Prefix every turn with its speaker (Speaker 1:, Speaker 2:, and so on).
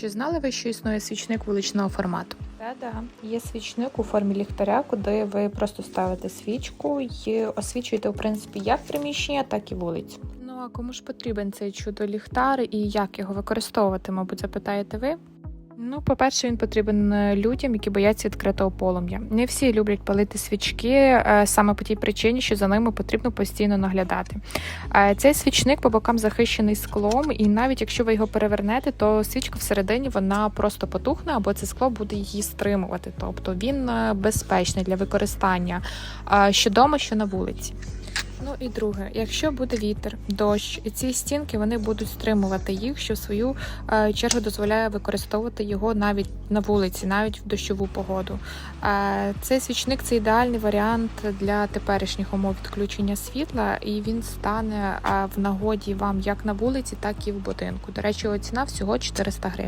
Speaker 1: Чи знали ви, що існує свічник вуличного формату? Так, да. Є свічник у формі ліхтаря, куди ви просто ставите свічку і освічуєте, в принципі, як приміщення, так і вулицю. Ну а кому ж потрібен цей чудо ліхтар і як його використовувати, мабуть, запитаєте ви? Ну, по-перше, він потрібен е, людям, які бояться відкритого полум'я. Не всі люблять палити свічки е, саме по тій причині, що за ними потрібно постійно наглядати. Е, Цей свічник по бокам захищений склом, і навіть якщо ви його перевернете, то свічка всередині вона просто потухне, або це скло буде її стримувати. Тобто він безпечний для використання що дома, що на вулиці. Ну і друге, якщо буде вітер, дощ, ці стінки вони будуть стримувати їх, що в свою е, чергу дозволяє використовувати його навіть на вулиці, навіть в дощову погоду. Е, Цей свічник це ідеальний варіант для теперішніх умов відключення світла, і він стане е, в нагоді вам як на вулиці, так і в будинку. До речі, його ціна всього 400 гривень.